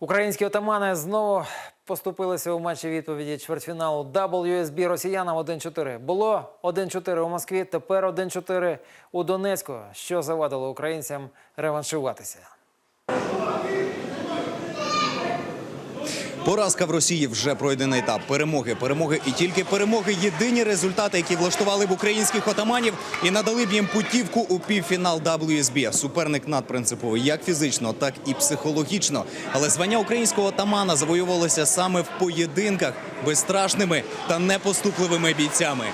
Українські отамани знову поступилися у матчі відповіді чвертьфіналу WSB росіянам 1-4. Було 1-4 у Москві, тепер 1-4 у Донецьку, що завадило українцям реваншуватися. Поразка в Росії вже пройдений етап. Перемоги, перемоги і тільки перемоги. Єдині результати, які влаштували б українських отаманів і надали б їм путівку у півфінал WSB. Суперник надпринциповий як фізично, так і психологічно. Але звання українського отамана завоювалося саме в поєдинках безстрашними та непоступливими бійцями.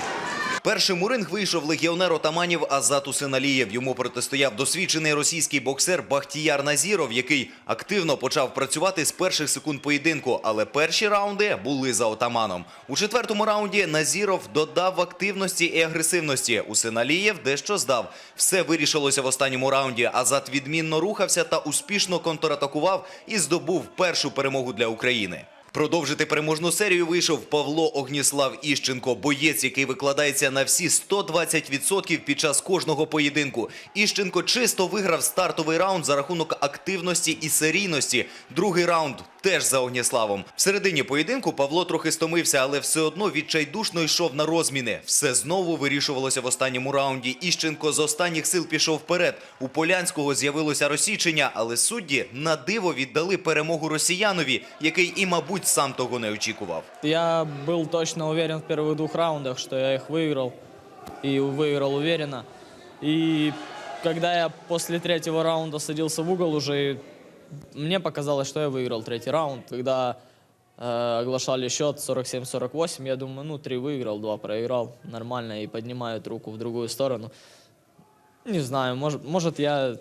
Першим у ринг вийшов легіонер отаманів Азат Усиналієв. Йому протистояв досвідчений російський боксер Бахтіяр Назіров, який активно почав працювати з перших секунд поєдинку. Але перші раунди були за отаманом. У четвертому раунді Назіров додав активності і агресивності. Усиналієв дещо здав. Все вирішилося в останньому раунді. Азат відмінно рухався та успішно контратакував і здобув першу перемогу для України. Продовжити переможну серію вийшов Павло Огніслав Іщенко, боєць, який викладається на всі 120% під час кожного поєдинку. Іщенко чисто виграв стартовий раунд за рахунок активності і серійності. Другий раунд теж за Огніславом. В середині поєдинку Павло трохи стомився, але все одно відчайдушно йшов на розміни. Все знову вирішувалося в останньому раунді. Іщенко з останніх сил пішов вперед. У Полянського з'явилося розсічення, але судді на диво віддали перемогу росіянові, який і, мабуть, сам того не очікував. Я был точно уверен в первых двух раундах, что я их выиграл. И выиграл уверенно. И когда я после третьего раунда садился в угол уже, мне показалось, что я выиграл третий раунд. Когда э, оглашали счет 47-48, я думаю, ну, три выиграл, два проиграл. Нормально. И поднимают руку в другую сторону. Не знаю, может, может я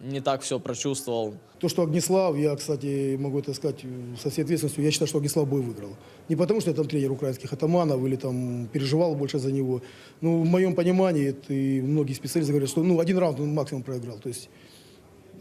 не так все прочувствовал. То, что Огнеслав, я, кстати, могу это сказать со всей ответственностью, я считаю, что Огнеслав бой выиграл. Не потому, что я там тренер украинских атаманов или там переживал больше за него. Ну, в моем понимании, это и многие специалисты говорят, что ну, один раунд он максимум проиграл. То есть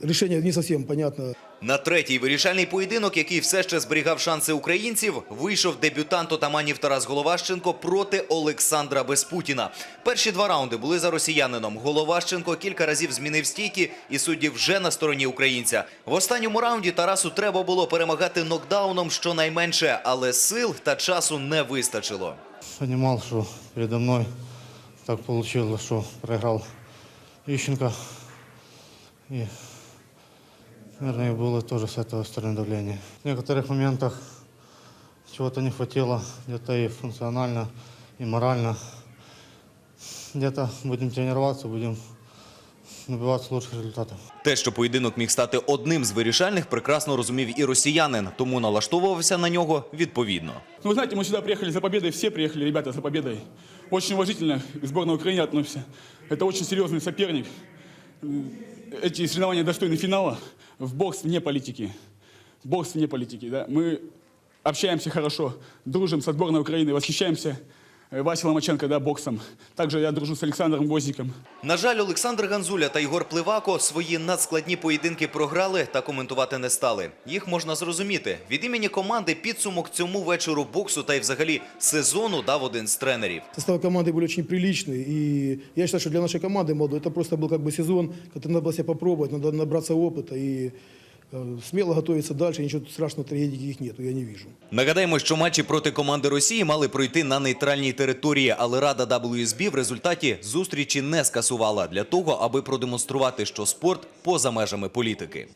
решение не совсем понятно. На третій вирішальний поєдинок, який все ще зберігав шанси українців, вийшов дебютант отаманів Тарас Головащенко проти Олександра Безпутіна. Перші два раунди були за росіянином. Головащенко кілька разів змінив стійки, і судді вже на стороні українця. В останньому раунді Тарасу треба було перемагати нокдауном щонайменше, але сил та часу не вистачило. Понимал, что передо мной так получилось, что проиграл Ищенко. И, наверное, было тоже с этого стороны давление. В некоторых моментах чего-то не хватило, где-то и функционально, и морально. Где-то будем тренироваться, будем добиваться лучших результатов. Те, що поєдинок міг стати одним з вирішальних, прекрасно розумів і росіянин, тому налаштовувався на нього відповідно. Ну, вы знаете, мы сюда приехали за победой, все приехали, ребята, за победой. Очень уважительно к сборной Украины относимся. Это очень серьезный соперник. М, Эти соревнования достойны финала. В бокс вне политики. Бокс вне политики, да. Мы общаемся хорошо, дружим с отборной Украины, восхищаемся э, Васей Ломаченко, да, боксом. Также я дружу с Александром Возиком. На жаль, Олександр Ганзуля та Ігор Пливако свої надскладні поєдинки програли та коментувати не стали. Їх можна зрозуміти. Від імені команди підсумок цьому вечору боксу та й взагалі сезону дав один з тренерів. Составы команды были очень приличные. И я считаю, что для нашей команды молодой это просто был как бы сезон, который надо было себя попробовать, надо набраться опыта и э, смело готовиться дальше. Ничего страшного, трагедии их нету, я не вижу. Нагадаємо, що матчі проти команди Росії мали пройти на нейтральній території, але Рада WSB в результаті зустрічі не скасувала для того, аби продемонструвати, що спорт поза межами політики.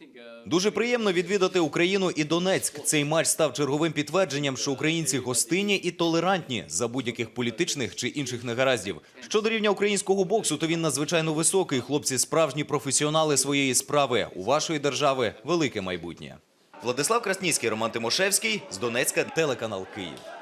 Дуже приємно відвідати Україну і Донецьк. Цей матч став черговим підтвердженням, що українці гостинні і толерантні за будь-яких політичних чи інших негараздів. Щодо рівня українського боксу, то він надзвичайно високий. Хлопці справжні професіонали своєї справи. У вашої держави велике майбутнє. Владислав Красніцький, Роман Тимошевський з Донецька, телеканал Київ.